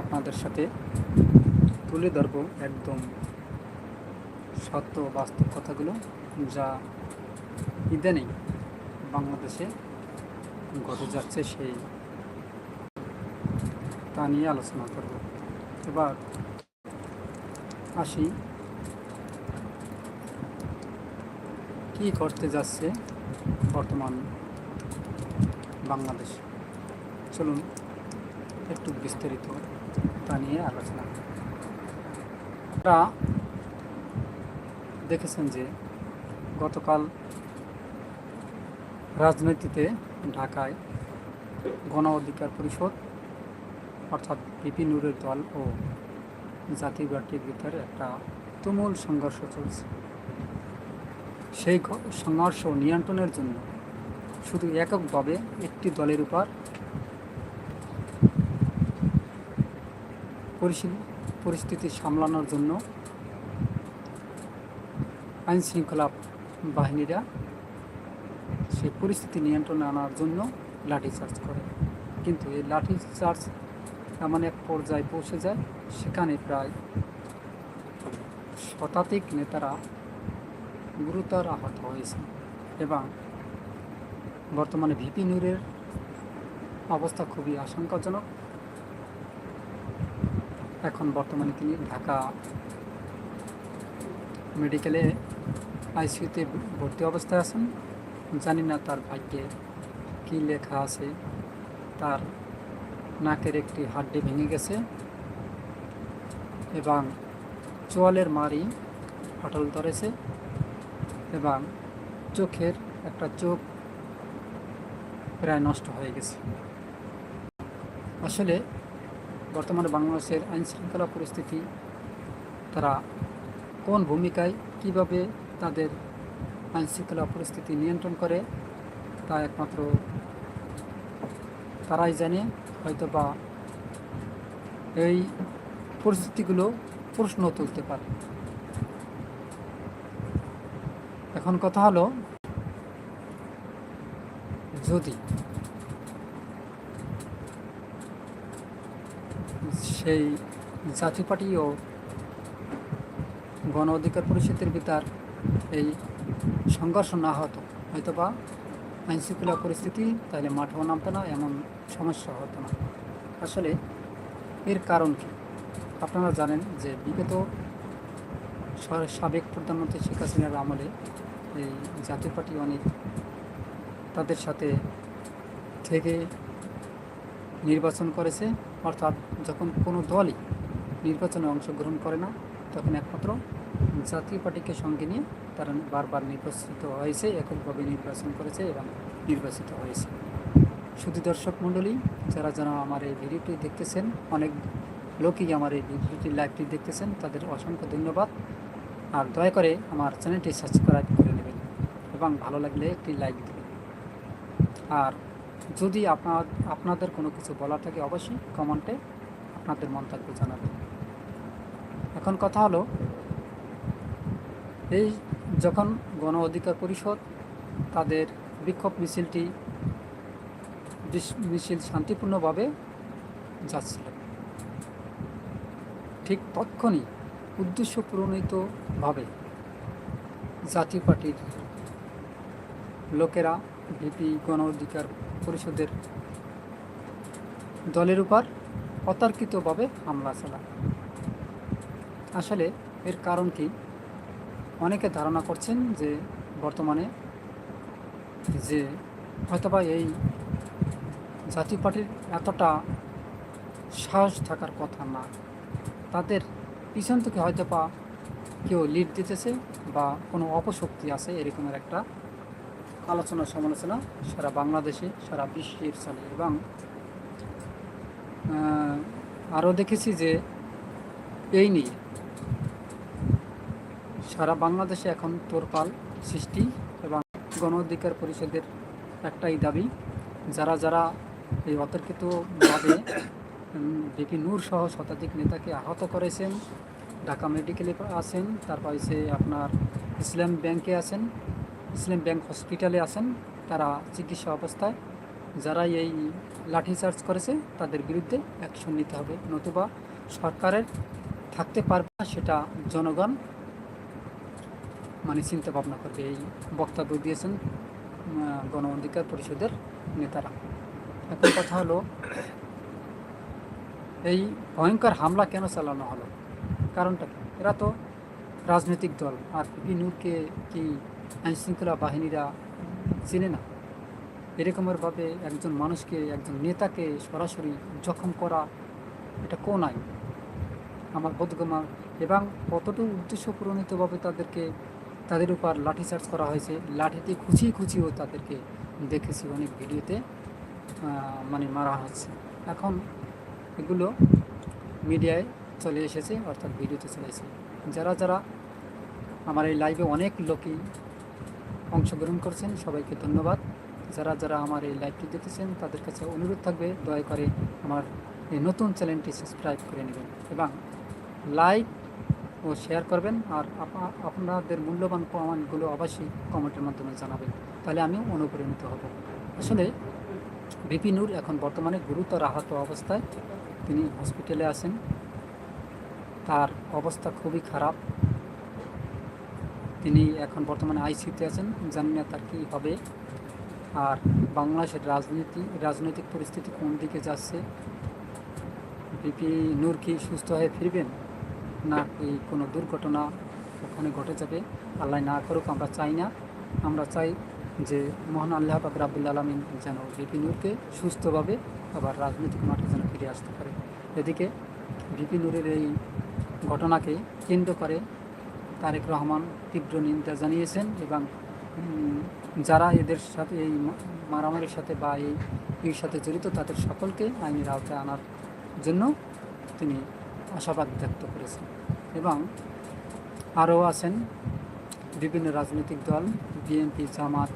আপনাদের সাথে তুলে ধরব একদম সত্য বাস্তব কথাগুলো যা ইদানিং বাংলাদেশে ঘটে যাচ্ছে সেই তা নিয়ে আলোচনা করব। এবার আসি কি করতে যাচ্ছে বর্তমান বাংলাদেশ। চলুন একটু বিস্তারিত তা নিয়ে আলোচনা। দেখেছেন যে গতকাল রাজনীতিতে ঢাকায় গণ অধিকার পরিষদ অর্থাৎ বিপি নুরের দল ও জাতীয় পার্টির ভিতরে একটা তুমুল সংঘর্ষ চলছে। সেই সংঘর্ষ নিয়ন্ত্রণের জন্য শুধু এককভাবে একটি দলের উপর পরিস্থিতি সামলানোর জন্য আইন শৃঙ্খলা বাহিনীরা সেই পরিস্থিতি নিয়ন্ত্রণে আনার জন্য লাঠিচার্জ করে। কিন্তু এই লাঠিচার্জ এমন এক পর্যায়ে পৌঁছে যায়, সেখানে প্রায় শতাধিক নেতারা গুরুতর আহত হয়েছে এবং বর্তমানে ভিপি নূরের অবস্থা খুবই আশঙ্কাজনক। এখন বর্তমানে তিনি ঢাকা মেডিকেলে আইসিইউতে ভর্তি অবস্থায় আছেন। জানি না তার ভাগ্যে কী লেখা আছে। তার নাকের একটি হাড্ডি ভেঙে গেছে এবং চোয়ালের মারি ফাটল ধরেছে এবং চোখের একটা চোখ প্রায় নষ্ট হয়ে গেছে। আসলে বর্তমানে বাংলাদেশের আইন শৃঙ্খলা পরিস্থিতি, তারা কোন ভূমিকায়, কীভাবে তাদের আইন শৃঙ্খলা পরিস্থিতি নিয়ন্ত্রণ করে, তা একমাত্র তারাই জানে। হয়তো বা এই পরিস্থিতিগুলো প্রশ্ন তুলতে পারে। এখন কথা হলো, যদি সেই জাতীয় পার্টি ও গণ অধিকার পরিষদের ভিতর এই সংঘর্ষ না হতো হয়তো বা আইন শৃঙ্খলা পরিস্থিতি তাহলে মাঠেও নামতো না, এমন সমস্যা হতো না। আসলে এর কারণ কি? আপনারা জানেন যে বিগত সাবেক প্রধানমন্ত্রী শেখ হাসিনার আমলে এই জাতীয় পার্টি অনেক তাদের সাথে থেকে নির্বাচন করেছে। অর্থাৎ যখন কোনো দলই নির্বাচনে অংশগ্রহণ করে না, তখন একমাত্র জাতীয় পার্টিকে সঙ্গে নিয়ে তারা বারবার নির্বাচিত হয়েছে, এককভাবে নির্বাচন করেছে এবং নির্বাচিত হয়েছে। শুধু দর্শক মণ্ডলী, যারা যারা আমার এই ভিডিওটি দেখতেছেন, অনেক লোকই আমার এই ভিডিওটি, লাইভটি দেখতেছেন, তাদের অসংখ্য ধন্যবাদ। আর দয়া করে আমার চ্যানেলটি সাবস্ক্রাইব করে নেবেন এবং ভালো লাগলে একটি লাইক দেবেন। আর যদি আপনার, আপনাদের কোনো কিছু বলার থাকে অবশ্যই কমেন্টে আপনাদের মন্তব্য জানাবেন। এখন কথা হলো, এই যখন গণ অধিকার পরিষদ তাদের বিক্ষোভ মিছিলটি মিছিল শান্তিপূর্ণভাবে যাচ্ছিল। ঠিক তৎক্ষণই উদ্দেশ্য প্রণীতভাবে জাতীয় পার্টির লোকেরা ভিপি গণ অধিকার পরিষদের দলের উপর অতর্কিতভাবে হামলা চালায়। আসলে এর কারণ কি? অনেকে ধারণা করছেন যে বর্তমানে যে হয়তোবা এই জাতীয় পার্টির এতটা সাহস থাকার কথা না। তাদের পিছন থেকে হয়তো বা কেউ লিড দিতেছে বা কোনো অপশক্তি আছে এরকমের একটা আলোচনা সমালোচনা সারা বাংলাদেশে, সারা বিশ্বের চলে এবং আরও দেখেছি যে এই নিয়ে সারা বাংলাদেশে এখন তোরপাল সৃষ্টি এবং গণ অধিকার পরিষদের একটাই দাবি, যারা যারা এই অতর্কিতভাবে বিপি নূর সহ শতাধিক নেতাকে আহত করেছেন, ঢাকা মেডিকেলে আছেন, তারপর সে আপনার ইসলাম ব্যাংকে আছেন ইসলাম ব্যাংক হসপিটালে আছেন, তারা চিকিৎসা অবস্থায়। যারা এই লাঠিচার্জ করেছে, তাদের বিরুদ্ধে অ্যাকশন নিতে হবে। নতুবা সরকারের থাকতে পারবে না সেটা জনগণ মানে চিন্তা ভাবনা করবে। এই বক্তব্য দিয়েছেন গণ অধিকার পরিষদের নেতারা। এখন কথা হলো, এই ভয়ঙ্কর হামলা কেন চালানো হলো? কারণটা এরা তো রাজনৈতিক দল, আর পিপি নূরকে কি আইনশৃঙ্খলা বাহিনীরা চেনে না। এরকমেরভাবে একজন মানুষকে, একজন নেতাকে সরাসরি জখম করা, এটা কোন আইন? আমার বোধগমা এবং কতটুকু উদ্দেশ্য প্রণীতভাবে তাদেরকে, তাদের উপর লাঠিচার্জ করা হয়েছে লাঠিতে খুঁচিয়ে খুঁচিয়েও তাদেরকে দেখেছি অনেক ভিডিওতে মানে মারা হচ্ছে। এখন এগুলো মিডিয়ায় চলে এসেছে, অর্থাৎ ভিডিওতে চলে এসেছে। যারা যারা আমার এই লাইভে অনেক লোকই অংশগ্রহণ করছেন, সবাইকে ধন্যবাদ। যারা যারা আমার এই লাইভটি দেখতেছেন, তাদের কাছে অনুরোধ থাকবে, দয়া করে আমার এই নতুন চ্যানেলটি সাবস্ক্রাইব করে নেবেন এবং লাইক ও শেয়ার করবেন আর আপনা- আপনাদের মূল্যবান প্রমাণগুলো অবশ্যই কমেন্টের মাধ্যমে জানাবেন। তাহলে আমিও অনুপ্রাণিত হব। আসলে বিপি নূর এখন বর্তমানে গুরুতর আহত অবস্থায়। তিনি হসপিটালে আছেন। তার অবস্থা খুবই খারাপ। তিনি এখন বর্তমানে আইসিউতে আছেন। জানি না তার কী হবে। আর বাংলাদেশের রাজনীতি, রাজনৈতিক পরিস্থিতি কোন দিকে যাচ্ছে? বিপি নূর কি সুস্থ হয়ে ফিরবেন? না কি কোনো দুর্ঘটনা ওখানে ঘটে যাবে? আল্লাহ না করুক, আমরা চাই না। আমরা চাই যে মহান আল্লাহ পাক রাবুল আলমিন যেন বিপি নূরকে সুস্থভাবে আবার রাজনৈতিক মাঠে যেন ফিরে আসতে পারে। এদিকে বিপি নূরের এই ঘটনাকে কেন্দ্র করে তারেক রহমান তীব্র নিন্দা জানিয়েছেন এবং যারা এদের সাথে এই মারামারির সাথে বা এই এর সাথে জড়িত তাদের সকলকে আইনের আওতায় আনার জন্য তিনি আশাবাদ ব্যক্ত করেছেন এবং আরও আছেন বিভিন্ন রাজনৈতিক দল, বিএনপি, জামাত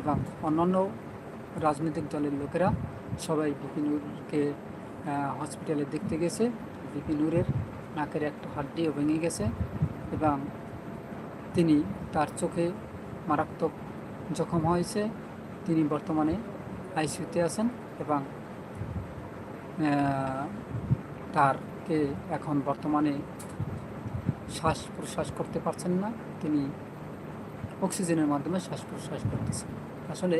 এবং অন্যান্য রাজনৈতিক দলের লোকেরা সবাই বিপিনুরকে হসপিটালে দেখতে গেছে। বিপিনুরের নাকের একটা হাড্ডিও ভেঙে গেছে। এবং তিনি তার চোখে মারাত্মক জখম হয়েছে। তিনি বর্তমানে আইসিউতে আছেন এবং তারকে এখন বর্তমানে শ্বাস প্রশ্বাস করতে পারছেন না। তিনি অক্সিজেনের মাধ্যমে শ্বাস প্রশ্বাস করতেছেন। আসলে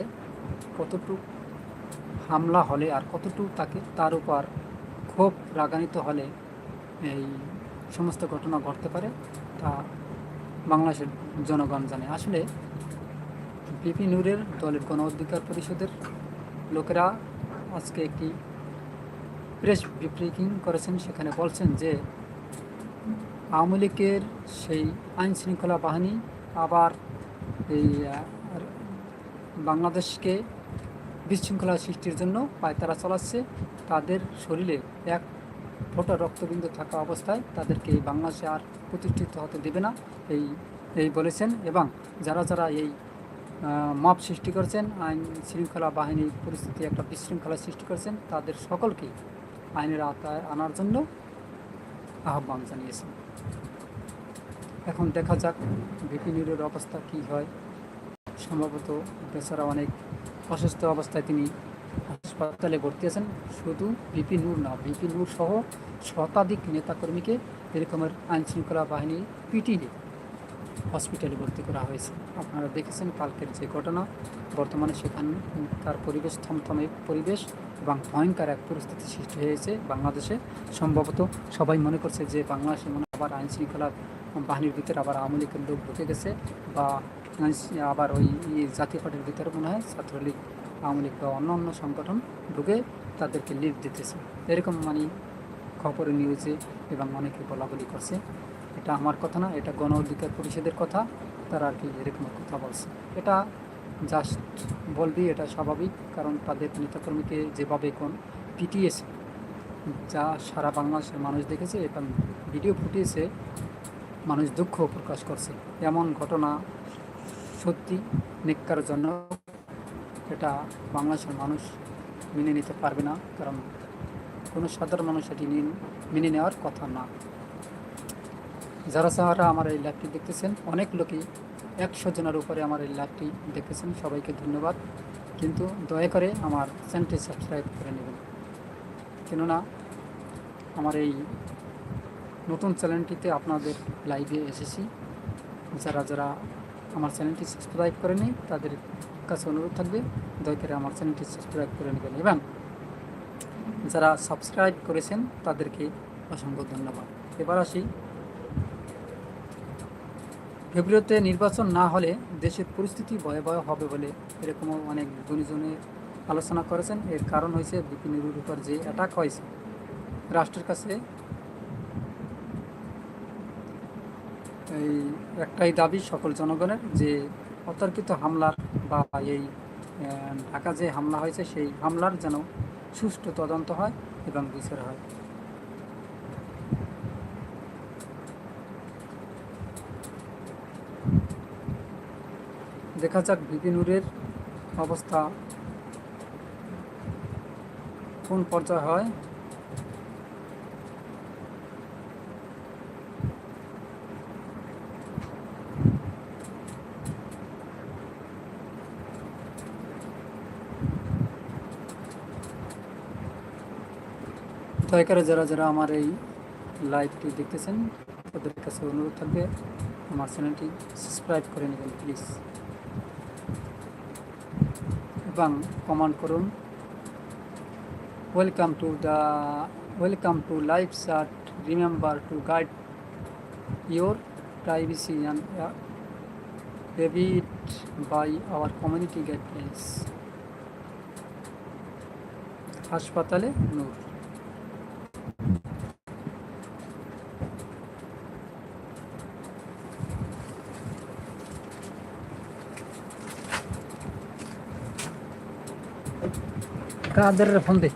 কতটুকু হামলা হলে আর কতটুকু তাকে, তার উপর ক্ষোভ রাগান্বিত হলে এই সমস্ত ঘটনা ঘটতে পারে। তা বাংলাদেশের জনগণ জানে। আসলে বিপি নূরের দলের গণ অধিকার পরিষদের লোকেরা আজকে একটি প্রেস ব্রিফিং করেছেন। সেখানে বলছেন যে, আওয়ামী লীগের সেই আইন শৃঙ্খলা বাহিনী আবার এই বাংলাদেশকে বিশৃঙ্খলা সৃষ্টির জন্য পায়তারা চালাচ্ছে। তাদের শরীরে এক ফোটা রক্তবিন্দু থাকা অবস্থায় তাদেরকে এই বাংলাদেশে আর প্রতিষ্ঠিত হতে দেবে না, এই এই বলেছেন। এবং যারা যারা এই মব সৃষ্টি করেছেন, আইন শৃঙ্খলা বাহিনীর পরিস্থিতি একটা বিশৃঙ্খলা সৃষ্টি করেছেন, তাদের সকলকেই আইনের আওতায় আনার জন্য আহ্বান জানিয়েছেন। এখন দেখা যাক বিপিনুরের অবস্থা কী হয়। সম্ভবত বেচারা অনেক অসুস্থ অবস্থায় তিনি হাসপাতালে ভর্তি আছেন শুধু বিপি নূর না বিপি নূর সহ শতাধিক নেতাকর্মীকে এরকমের আইন শৃঙ্খলা বাহিনী পিটিয়ে হসপিটালে ভর্তি করা হয়েছে। আপনারা দেখেছেন কালকের যে ঘটনা। বর্তমানে সেখানে সেখানকার পরিবেশ থমথমে পরিবেশ এবং ভয়ঙ্কর এক পরিস্থিতি সৃষ্টি হয়েছে বাংলাদেশে। সম্ভবত সবাই মনে করছে যে বাংলাদেশে মনে আবার আইন শৃঙ্খলা বাহিনীর ভিতরে আবার আওয়ামী লীগের লোক ঢুকে গেছে বা আবার ওই জাতীয় পার্টির ভিতরে মনে হয় ছাত্রলীগ আওয়ামী লীগ বা অন্য অন্য সংগঠন ঢুকে তাদেরকে লিড দিতেছে। এরকম মানে খবরের নিউজে এবং অনেকে বলা বলি করছে। এটা আমার কথা না, এটা গণ অধিকার পরিষদের কথা, তারা আর কি এরকম কথা বলছে। এটা জাস্ট বলবি, এটা স্বাভাবিক, কারণ তাদের নেতাকর্মীকে যেভাবে কোন পিটিএস যা সারা বাংলাদেশের মানুষ দেখেছে এবং ভিডিও ফুটিয়েছে, মানুষ দুঃখ প্রকাশ করছে। এমন ঘটনা সত্যি নিকার জন্য এটা বাংলাদেশের মানুষ মেনে নিতে পারবে না, কারণ কোনো সাধারণ মানুষ এটি মেনে নেওয়ার কথা না। যারা যারা আমার এই লাইভটি দেখতেছেন, অনেক লোকই একশো জনের উপরে আমার এই লাইভটি দেখতেছেন, সবাইকে ধন্যবাদ। কিন্তু দয়া করে আমার চ্যানেলটি সাবস্ক্রাইব করে নেবেন। কেননা আমার এই নতুন চ্যানেলটিতে আপনাদের লাইভে এসেছি। যারা যারা আমার চ্যানেলটি সাবস্ক্রাইব করেনি তাদের কাছে অনুরোধ থাকবে, দয়া করে আমার চ্যানেলটি সাবস্ক্রাইব করে নেবেন এবং যারা সাবস্ক্রাইব করেছেন তাদেরকে অসংখ্য ধন্যবাদ। এবার আসি। ফেব্রুয়ারিতে নির্বাচন না হলে দেশের পরিস্থিতি ভয়াবহ হবে বলে এরকমও অনেক গুণীজনে আলোচনা করেছেন। এর কারণ হয়েছে বিপিনুর উপর যে অ্যাটাক হয়েছে। রাষ্ট্রের কাছে এই একটাই দাবি সকল জনগণের যে অতর্কিত হামলার বা এই ঢাকা যে হামলা হয়েছে, সেই হামলার যেন সুষ্ঠু তদন্ত হয় এবং বিচার হয়। দেখা যাক বিপিনুরের অবস্থা কোন পর্যায়ে হয়। দয়া করে যারা যারা আমার এই লাইভটি দেখতেছেন, তাদের কাছে অনুরোধ থাকবে, আমার চ্যানেলটি সাবস্ক্রাইব করে নেবেন প্লিজ এবং কমেন্ট করুন। Welcome to the welcome to live chat remember to guide your privacy and abide by our community guidelines হাসপাতালে নূর। কাদের ফোন দে।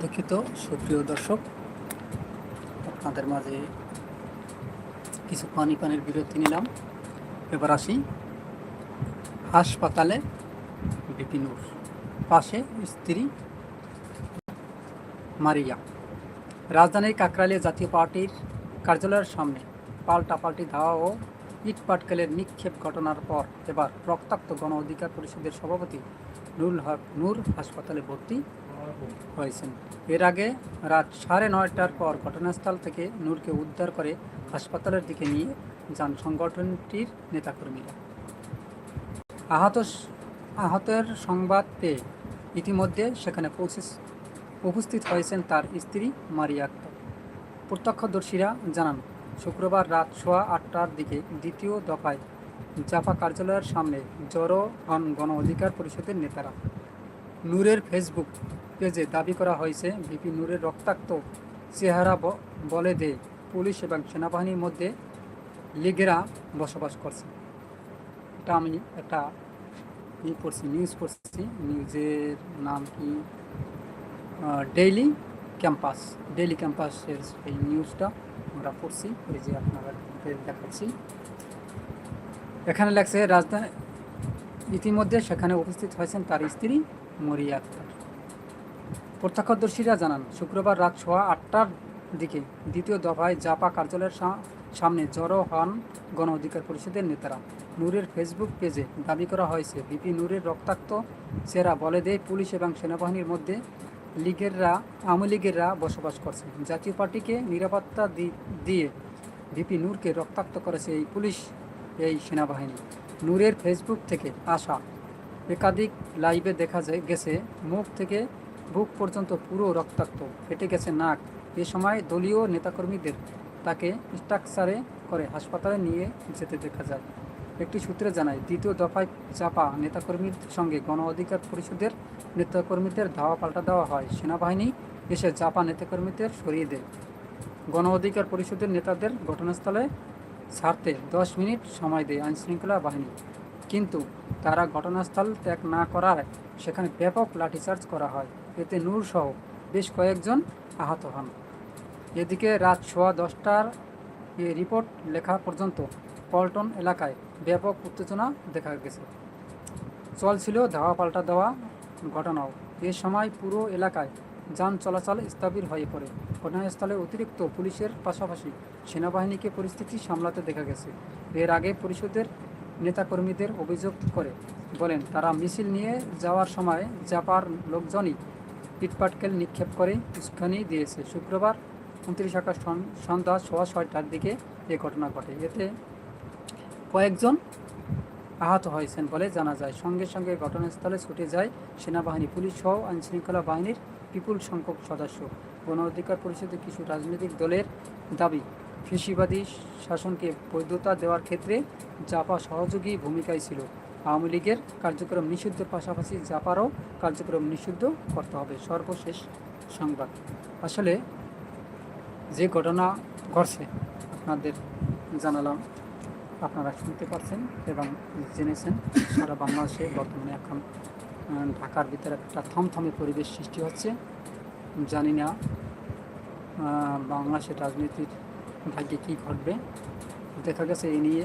দুঃখিত সুপ্রিয় দর্শক আপনাদের মাঝে কিছু পানি পানির বিরতি নিলাম। এবার আসি হাসপাতালে বিপিনুর পাশে স্ত্রী মারিয়া। রাজধানীর কাকরাইলে জাতীয় পার্টির কার্যালয়ের সামনে পাল্টাপাল্টি ধাওয়া ও ইট পাটকেলের নিক্ষেপ ঘটনার পর এবার রক্তাক্ত গণ অধিকার পরিষদের সভাপতি নুরুল হক নূর হাসপাতালে ভর্তি। হয়েছেন। এর আগে রাত সাড়ে নয়টার পর ঘটনাস্থল থেকে নূরকে উদ্ধার করে হাসপাতালের দিকে নিয়ে যান সংগঠনটির নেতাকর্মীরা। আহত আহতের সংবাদ পেয়ে ইতিমধ্যে সেখানে পৌঁছে উপস্থিত হয়েছেন তার স্ত্রী মারিয়া আক্তার। প্রত্যক্ষদর্শীরা জানান, শুক্রবার রাত সোয়া আটটার দিকে দ্বিতীয় দফায় জাফা কার্যালয়ের সামনে জড়ো হন গণ অধিকার পরিষদের নেতারা। নূরের ফেসবুক পেজে দাবি করা হয়েছে, ভিপি নূরের রক্তাক্ত চেহারা বলে দে পুলিশ এবং সেনাবাহিনীর মধ্যে লিগেরা বসবাস করছে। এটা আমি একটা ই পড়ছি নিউজ পড়ছি নিউজের নাম কি? ডেইলি ক্যাম্পাস ডেইলি ক্যাম্পাসের এই নিউজটা আমরা পড়ছি, এই যে আপনারা দেখাচ্ছি। এখানে লাগছে রাজধানী, ইতিমধ্যে সেখানে উপস্থিত হয়েছেন তার স্ত্রী মরিয়া প্রত্যক্ষদর্শীরা জানান, শুক্রবার রাত সোয়া আটটার দিকে দ্বিতীয় দফায় জাপা কার্যালয়ের সামনে জড়ো হন গণ অধিকার পরিষদের নেতারা। নূরের ফেসবুক পেজে দাবি করা হয়েছে, বিপি নূরের রক্তাক্ত চেরা বলে দেয় পুলিশ এবং সেনাবাহিনীর মধ্যে লীগেররা, আওয়ামী লীগেররা বসবাস করছে। জাতীয় পার্টিকে নিরাপত্তা দিয়ে ভিপি নূরকে রক্তাক্ত করেছে এই পুলিশ, এই সেনাবাহিনী। নূরের ফেসবুক থেকে আসা একাধিক লাইভে দেখা যায়, গেছে। মুখ থেকে বুক পর্যন্ত পুরো রক্তাক্ত, ফেটে গেছে নাক। এ সময় দলীয় নেতাকর্মীদের তাকে স্ট্রাকচারে করে হাসপাতালে নিয়ে যেতে দেখা যায়। একটি সূত্রে জানায়, দ্বিতীয় দফায় চাপা নেতাকর্মীর সঙ্গে গণ অধিকার পরিষদের নেতাকর্মীদের ধাওয়া পাল্টা দেওয়া হয়। সেনাবাহিনী এসে চাপা নেতাকর্মীদের সরিয়ে দেয়। গণ অধিকার পরিষদের নেতাদের ঘটনাস্থলে ছাড়তে দশ মিনিট সময় দেয় আইনশৃঙ্খলা বাহিনী। কিন্তু তারা ঘটনাস্থল ত্যাগ না করায় সেখানে ব্যাপক লাঠিচার্জ করা হয়। এতে নূর সহ বেশ কয়েকজন আহত হন। এদিকে রাত সোয়া দশটার রিপোর্ট লেখা পর্যন্ত পল্টন এলাকায় ব্যাপক উত্তেজনা দেখা গেছে। চলছিল ধাওয়া পাল্টা দেওয়া ঘটনাও। এ সময় পুরো এলাকায় যান চলাচল স্থবির হয়ে পড়ে। ঘটনাস্থলে অতিরিক্ত পুলিশের পাশাপাশি সেনাবাহিনীকে পরিস্থিতি সামলাতে দেখা গেছে। এর আগে পরিষদের নেতাকর্মীদের অভিযোগ করে বলেন, তারা মিছিল নিয়ে যাওয়ার সময় জাপার লোকজনই ইটপাটকেল নিক্ষেপ করে উস্কানি দিয়েছে। শুক্রবার উনত্রিশ আগস্ট সন- সন্ধ্যা সোয়া ছয়টার দিকে এ ঘটনা ঘটে। এতে কয়েকজন আহত হয়েছেন বলে জানা যায়। সঙ্গে সঙ্গে ঘটনাস্থলে ছুটে যায় সেনাবাহিনী, পুলিশ সহ আইনশৃঙ্খলা বাহিনীর বিপুল সংখ্যক সদস্য। গণ অধিকার পরিষদের কিছু রাজনৈতিক দলের দাবি, ফেসিবাদী শাসনকে বৈধতা দেওয়ার ক্ষেত্রে জাপা সহযোগী ভূমিকায় ছিল। আওয়ামী লীগের কার্যক্রম নিষিদ্ধের পাশাপাশি জাপারও কার্যক্রম নিষিদ্ধ করতে হবে। সর্বশেষ সংবাদ। আসলে যে ঘটনা ঘটছে, আপনাদের জানালাম, আপনারা শুনতে পারছেন এবং জেনেছেন। সারা বাংলাদেশে বর্তমানে এখন ঢাকার ভিতরে একটা থমথমে পরিবেশ সৃষ্টি হচ্ছে। জানি না বাংলাদেশের রাজনীতির ভাগ্যে কী ঘটবে। দেখা গেছে এ নিয়ে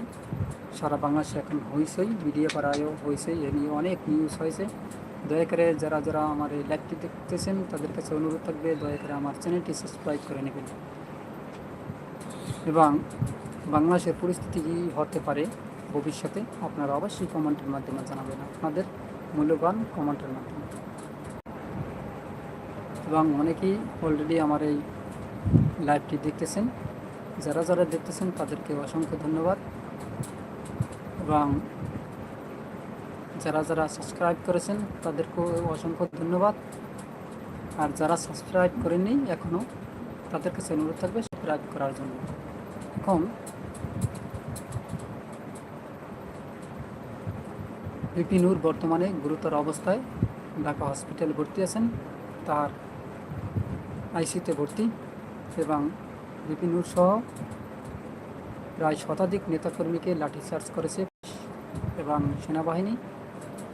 সারা বাংলাদেশে এখন হইসই মিডিয়া পাড়ায়ও হয়েছে এ নিয়ে অনেক নিউজ হয়েছে দয়া করে যারা যারা আমার এই লাইভটি দেখতেছেন, তাদের কাছে অনুরোধ থাকবে, দয়া করে আমার চ্যানেলটি সাবস্ক্রাইব করে নেবেন। এবং বাংলাদেশের পরিস্থিতি কী হতে পারে ভবিষ্যতে, আপনারা অবশ্যই কমেন্টের মাধ্যমে জানাবেন আপনাদের মূল্যবান কমেন্টের মাধ্যমে। এবং অনেকেই অলরেডি আমার এই লাইভটি দেখতেছেন। যারা যারা দেখতেছেন, তাদেরকে অসংখ্য ধন্যবাদ। এবং যারা যারা সাবস্ক্রাইব করেছেন, তাদেরকেও অসংখ্য ধন্যবাদ। আর যারা সাবস্ক্রাইব করেননি এখনও তাদের কাছে অনুরোধ থাকবে সাবস্ক্রাইব করার জন্য। এখন বিপিনুর বর্তমানে গুরুতর অবস্থায় ঢাকা হসপিটালে ভর্তি আছেন। তার আইসিতে ভর্তি এবং বিপিনুর সহ প্রায় শতাধিক নেতাকর্মীকে লাঠিচার্জ করেছে এবং সেনাবাহিনী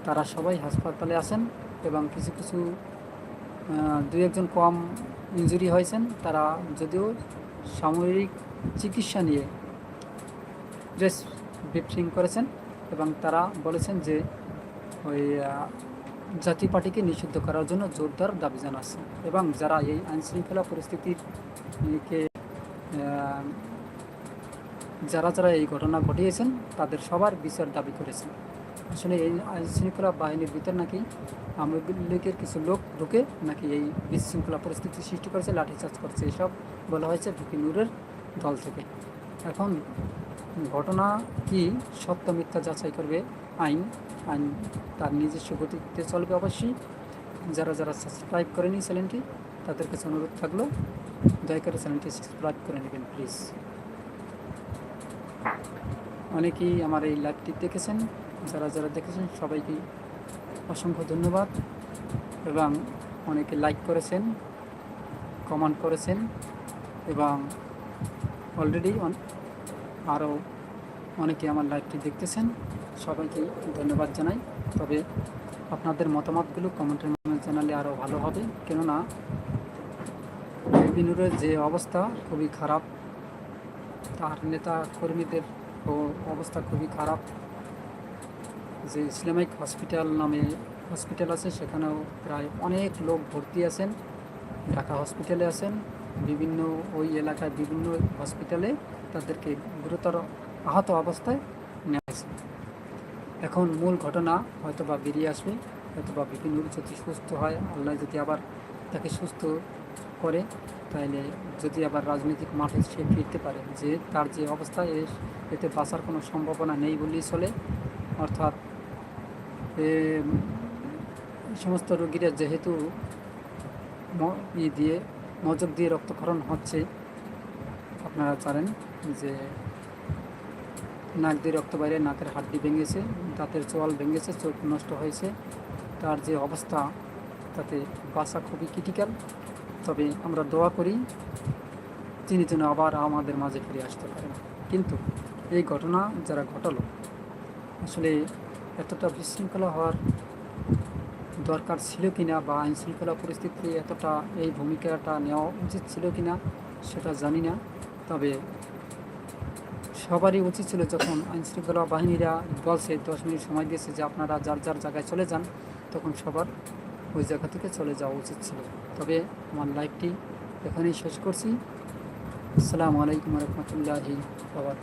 তারা সবাই হাসপাতালে আছেন এবং কিছু কিছু দুই একজন কম ইনজুরি হয়েছেন। তারা যদিও সামরিক চিকিৎসা নিয়ে ড্রেস ব্রিফিং করেছেন এবং তারা বলেছেন যে ওই জাতীয় পার্টিকে নিষিদ্ধ করার জন্য জোরদার দাবি জানাচ্ছে। এবং যারা এই আইনশৃঙ্খলা পরিস্থিতির কে আহ, যারা যারা এই ঘটনা ঘটিয়েছেন, তাদের সবার বিচার দাবি করেছেন। আসলে এই আইনশৃঙ্খলা বাহিনীর ভিতর নাকি আওয়ামী লীগের কিছু লোক ঢুকে নাকি এই বিশৃঙ্খলা পরিস্থিতি সৃষ্টি করেছে, লাঠিচার্জ করছে, এসব বলা হয়েছে ভিপি নূরের দল থেকে। এখন ঘটনা কি, সত্য মিথ্যা যাচাই করবে আইন? আইন তার নিজস্ব গতিতে চলবে অবশ্যই। যারা যারা সাবস্ক্রাইব করেনি চ্যানেলটি, তাদের কাছে অনুরোধ থাকল, দয়া করে চ্যানেলটি সাবস্ক্রাইব করে নেবেন, প্লিজ। অনেকেই আমার এই লাইভটি দেখেছেন, যারা যারা দেখেছেন, সবাইকে অসংখ্য ধন্যবাদ এবং অনেকে লাইক করেছেন কমেন্ট করেছেন এবং অলরেডি আরও অনেকে আমার লাইভটি দেখতেছেন, সবাইকে ধন্যবাদ জানাই। তবে আপনাদের মতামতগুলো কমেন্টের মাধ্যমে জানালে আরও ভালো হবে। কেননা বিনুরের যে অবস্থা খুবই খারাপ। তার নেতা কর্মীদের অবস্থা খুবই খারাপ। যে ইসলামিক হসপিটাল নামে হসপিটাল আছে, সেখানেও প্রায় অনেক লোক ভর্তি আছেন। ঢাকা হসপিটালে আছেন। বিভিন্ন ওই এলাকায় বিভিন্ন হসপিটালে তাদেরকে গুরুতর আহত অবস্থায় নেওয়া হয়েছে। এখন মূল ঘটনা হয়তো বা বেরিয়ে আসবে হয়তো বা বিপিনুর যদি সুস্থ হয়, আল্লাহ যদি আবার তাকে সুস্থ করে তাহলে যদি আবার রাজনৈতিক মাঠে সে ফিরতে পারে, যে তার যে অবস্থা এতে বাঁচার কোনো সম্ভাবনা নেই বললেই চলে। অর্থাৎ সমস্ত রোগীরা যেহেতু ই দিয়ে মজক দিয়ে রক্তক্ষরণ হচ্ছে, আপনারা জানেন যে নাক দিয়ে রক্ত বাইরে, নাকের হাড্ডি ভেঙেছে, দাঁতের চোয়াল ভেঙেছে, চোখ নষ্ট হয়েছে। তার যে অবস্থা, তাতে বাঁচা খুবই ক্রিটিক্যাল। তবে আমরা দোয়া করি তিনি যেন আবার আমাদের মাঝে ফিরে আসতে পারেন। কিন্তু এই ঘটনা যারা ঘটালো, আসলে এতটা বিশৃঙ্খলা হওয়ার দরকার ছিল কি না বা আইনশৃঙ্খলা পরিস্থিতিতে এতটা এই ভূমিকাটা নেওয়া উচিত ছিল কি না সেটা জানি না। তবে সবারই উচিত ছিল যখন আইনশৃঙ্খলা বাহিনীরা বলছে, দশ মিনিট সময় দিয়েছে যে আপনারা যার যার জায়গায় চলে যান, তখন সবার ওই জায়গা থেকে চলে যাওয়া উচিত ছিল। তবে আমার লাইভটি এখানেই শেষ করছি। আসসালামু আলাইকুম রহমতুল্লাহি আবার